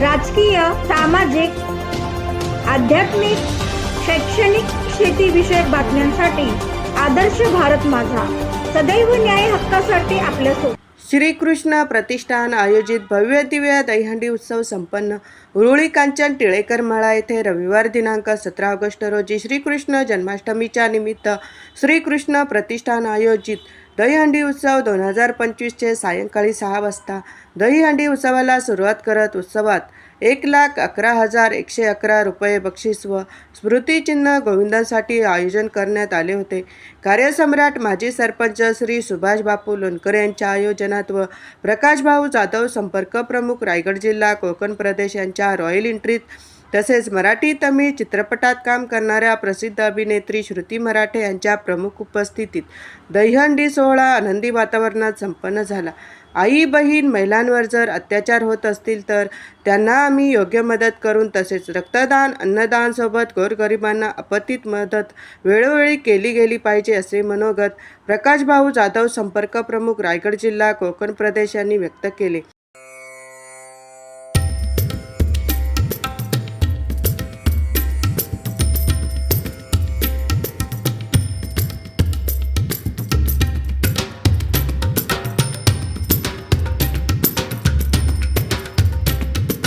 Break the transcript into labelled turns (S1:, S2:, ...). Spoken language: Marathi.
S1: राजकीय सामाजिक आध्यात्मिक शैक्षणिक शेतीविषयक बातम्यांसाठी आदर्श भारत माझा. सदैव न्याय हक्कासाठी आपल्यासोबत
S2: श्रीकृष्ण प्रतिष्ठान आयोजित भव्य दिव्य दहीहंडी उत्सव संपन्न उरुळी कांचन टिळेकर मळा येथे रविवार दिनांक सतरा ऑगस्ट रोजी श्रीकृष्ण जन्माष्टमीच्या निमित्त श्रीकृष्ण प्रतिष्ठान आयोजित दहीहंडी उत्सव दोन हजार पंचवीसचे सायंकाळी सहा वाजता. दहीहंडी उत्सवाला सुरुवात करत उत्सवात एक लाख अकरा हजार एकशे अकरा रुपये बक्षीस व स्मृतिचिन्ह गोविंदांसाठी आयोजन करण्यात आले होते. कार्यसम्राट माजी सरपंच श्री सुभाष बापू लोणकर यांच्या आयोजनात व प्रकाशभाऊ जाधव संपर्क प्रमुख रायगड जिल्हा कोकण प्रदेश यांच्या रॉयल एंट्रीत तसेच मराठी तमिळ चित्रपटात काम करणाऱ्या प्रसिद्ध अभिनेत्री श्रुती मराठे यांच्या प्रमुख उपस्थितीत दहीहंडी सोहळा आनंदी वातावरणात संपन्न झाला. आई बहीण महिलांवर जर अत्याचार होत असतील तर त्यांना आम्ही योग्य मदत करून तसेच रक्तदान अन्नदान सोबत गोरगरिबांना आपत्तीत मदत वेळोवेळी केली गेली पाहिजे असे मनोगत प्रकाशभाऊ जाधव संपर्क प्रमुख रायगड जिल्हा कोकण प्रदेश यांनी व्यक्त केले.